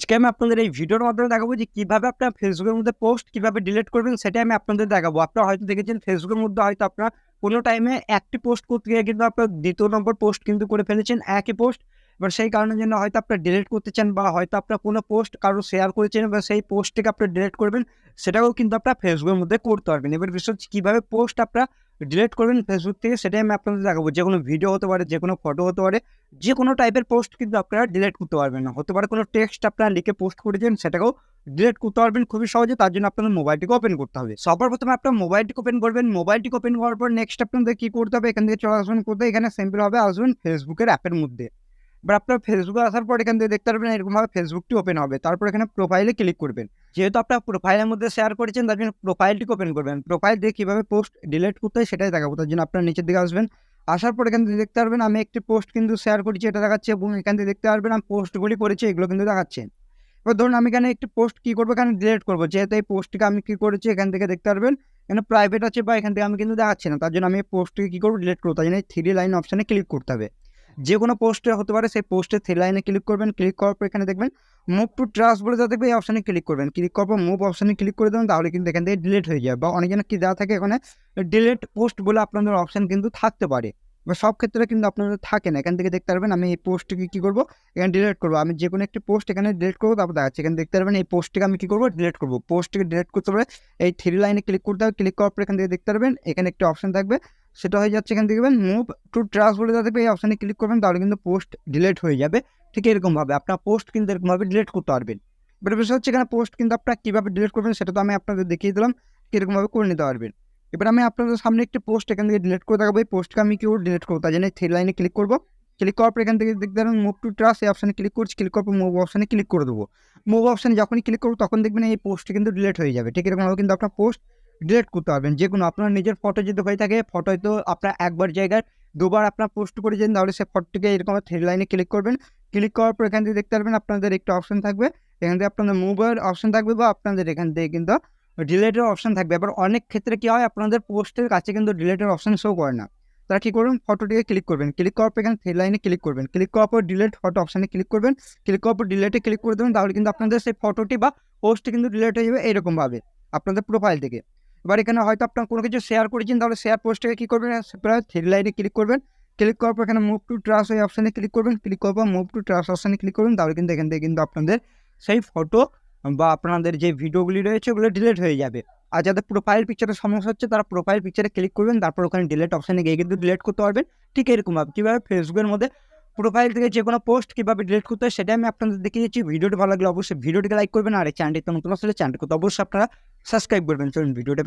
আজকে আমি আপনাদের এই ভিডিওর মাধ্যমে দেখাবো যে কীভাবে আপনার ফেসবুকের মধ্যে পোস্ট কীভাবে ডিলিট করবেন সেটা আমি আপনাদের দেখাবো। আপনারা হয়তো দেখেছেন ফেসবুকের মধ্যে হয়তো আপনার কোনো টাইমে একটি পোস্ট করতে গিয়ে কিন্তু আপনার দ্বিতীয় নম্বর পোস্ট কিন্তু করে ফেলেছেন, একই পোস্ট। এবার সেই কারণের জন্য হয়তো আপনার ডিলিট করতে চান বা হয়তো আপনার কোনো পোস্ট কারও শেয়ার করেছেন বা সেই পোস্টটিকে আপনার ডিলিট করবেন সেটাও কিন্তু আপনার ফেসবুকের মধ্যে করতে পারবেন। এবার বিষয় কীভাবে পোস্ট আপনার ডিলিট করবেন ফেসবুক থেকে, সেটাই আমি আপনাদের দেখাবো। যে কোনো ভিডিও হতে পারে যে কোনো ফটো হতে পারে যে কোনো টাইপের পোস্ট কিন্তু আপনারা ডিলিট করতে পারবেন না। হতে পারে কোনো টেক্সট আপনারা লিখে পোস্ট করেছেন, সেটাকেও ডিলেট করতে পারবেন খুবই সহজে, তার জন্য আপনাদের মোবাইলটিকে ওপেন করতে হবে। সবার প্রথমে আপনার মোবাইলটিকে ওপেন করবেন। মোবাইলটিকে ওপেন করার পর নেক্সট আপনাদের কী করতে হবে? এখান থেকে চলে আসবেন করতে এখানে সিম্পল হবে আসবেন ফেসবুকের অ্যাপের মধ্যে। এবার আপনার ফেসবুকে আসার পর এখান থেকে দেখতে পারবেন এরকমভাবে ফেসবুকটি ওপেন হবে। তারপর এখানে প্রোফাইলে ক্লিক করবেন। যেহেতু আপনার প্রোফাইলের মধ্যে শেয়ার করেছেন, তার জন্য প্রোফাইলটিকে ওপেন করবেন। প্রোফাইল দিয়ে কীভাবে পোস্ট ডিলিট করতে হয় সেটাই দেখাবো। তার জন্য আপনার নিচের দিকে আসবেন। আসার পরে থেকে দেখতে পারবেন, আমি একটি পোস্ট কিন্তু শেয়ার করেছি, এটা দেখাচ্ছে এবং এখান থেকে দেখতে পারবেন, আমি পোস্টগুলি করেছি, এগুলো কিন্তু দেখাচ্ছে। এবার ধরুন আমি এখানে একটি পোস্ট কী করব? এখানে ডিলিট করব। যেহেতু এই পোস্টটিকে আমি কী করেছি? এখান থেকে দেখতে পারবেন, এখানে প্রাইভেট আছে বা এখান থেকে আমি কিন্তু দেখাচ্ছি না। তার জন্য আমি পোস্টটিকে কী করব? ডিলিট করব। তার জন্য এই থ্রি লাইন অপশানে ক্লিক করতে হবে। যে কোনো পোস্টে হতে পারে, সেই পোস্টে থ্রি লাইনে ক্লিক করবেন ক্লিক করার পর এখানে দেখবেন মুভ টু ট্রাস্ট বলে যা দেখবে, এই অপশানে ক্লিক করবেন। ক্লিক করার পর মুভ অপশানে ক্লিক করে দেবেন, তাহলে কিন্তু এখান থেকে ডিলিট হয়ে যাবে। বা অনেকজনের কি দেওয়া থাকে এখানে ডিলিট পোস্ট বলে আপনাদের অপশান কিন্তু থাকতে পারে। বা সব ক্ষেত্রে কিন্তু আপনাদের থাকে না। এখান থেকে দেখতে পারবেন, আমি এই পোস্টটিকে কী করব, এখানে ডিলিট করব। আমি যে কোনো একটি পোস্ট এখানে ডিলিট করব, তারপর দেখাচ্ছি, এখানে দেখতে পারবেন, এই পোস্টটিকে আমি কী করব ডিলিট করব। পোস্টটিকে ডিলিট করতে পারে এই থ্রি লাইনে ক্লিক করতে হবে ক্লিক করার পর এখান থেকে দেখতে পারবেন, এখানে একটি অপশান থাকবে সেটা হয়ে যাচ্ছে এখান থেকে মুভ টু ট্রাস্ট বলে দেখবে এই অপশানে ক্লিক করবেন, তাহলে কিন্তু পোস্ট ডিলিট হয়ে যাবে। ঠিক এরকমভাবে আপনার পোস্ট কিন্তু এরকমভাবে ডিলিট করতে পারবেন। এবার বিষয় হচ্ছে এখানে পোস্ট কিন্তু আপনারা কীভাবে ডিলিট করবেন সেটা তো আমি আপনাদের দেখিয়ে দিলাম কীরকমভাবে করে নিতে পারবেন। এবার আমি আপনাদের সামনে একটি পোস্ট এখান থেকে ডিলিট করে দেখাবো। এই পোস্টকে আমি কেউ ডিলিট করব তার জন্য থ্রি লাইনে ক্লিক করব। ক্লিক করার পর এখান থেকে দেখতে পারেন মুভ টু ট্রাস্ট এই অপশানে ক্লিক করছি ক্লিক করার পর মুভ অপশানে ক্লিক করে দেবো। মুভ অপশানে যখনই ক্লিক করব, তখন দেখবেন এই পোস্টটি কিন্তু ডিলিট হয়ে যাবে। ঠিক এরকমভাবে কিন্তু আপনার পোস্ট ডিলিট করতে পারবেন। যে কোনো আপনার নিজের ফটো যদি হয়ে থাকে ফটো হয়তো আপনার একবার জায়গায় দুবার আপনার পোস্ট করেছেন তাহলে সে ফটোটিকে এরকম থ্রি লাইনে ক্লিক করবেন। ক্লিক করার পর এখান থেকে দেখতে পারবেন আপনাদের একটা অপশন থাকবে। এখান থেকে আপনাদের মুভের অপশন থাকবে বা আপনাদের এখান থেকে কিন্তু ডিলেটের অপশন থাকবে। এবার অনেক ক্ষেত্রে কী হয়, আপনাদের পোস্টের কাছে কিন্তু ডিলেটের অপশন শো করে না। তারা কী করবেন? ফটোটিকে ক্লিক করবেন। ক্লিক করার পর এখানে থ্রি লাইনে ক্লিক করবেন। ক্লিক করার পর ডিলেট ফটো অপশানে ক্লিক করবেন। ক্লিক করার পর ডিলেটে ক্লিক করে দেবেন, তাহলে কিন্তু আপনাদের সেই ফটোটি বা পোস্টটি কিন্তু ডিলেট হয়ে যাবে এরকমভাবে আপনাদের প্রোফাইল থেকে। এবার এখানে হয়তো আপনার কোনো কিছু শেয়ার করেছেন, তাহলে শেয়ার পোস্টটাকে কী করবেন? প্রায় থ্রি লাইনে ক্লিক করবেন। ক্লিক করার পর এখানে মুভ টু ট্রাস ওই অপশানে ক্লিক করবেন। ক্লিক করার পর মুভ টু ট্রাস অপশানে ক্লিক করবেন। তাহলে কিন্তু এখান থেকে কিন্তু আপনাদের সেই ফটো বা আপনাদের যে ভিডিওগুলি রয়েছে, ওগুলো ডিলিট হয়ে যাবে। আর যাদের প্রোফাইল পিকচারের সমস্যা হচ্ছে, তারা প্রোফাইল পিকচারে ক্লিক করবেন। তারপর ওখানে ডিলেট অপশানে গিয়ে কিন্তু ডিলেট করতে পারবেন। ঠিক এরকমভাবে কীভাবে? ফেসবুকের মধ্যে প্রোফাইল থেকে যে কোনো পোস্ট কীভাবে ডিলিট করতে হয় সেটা আমি আপনাদের দেখিয়ে দিচ্ছি। ভিডিওটি ভালো লাগলে অবশ্যই ভিডিওটিকে লাইক করবেন আর এই চ্যানেলটি নতুন আসলে চ্যানেলটি অবশ্যই আপনারা সাবস্ক্রাইব করবেন। চলুন, ভিডিওটা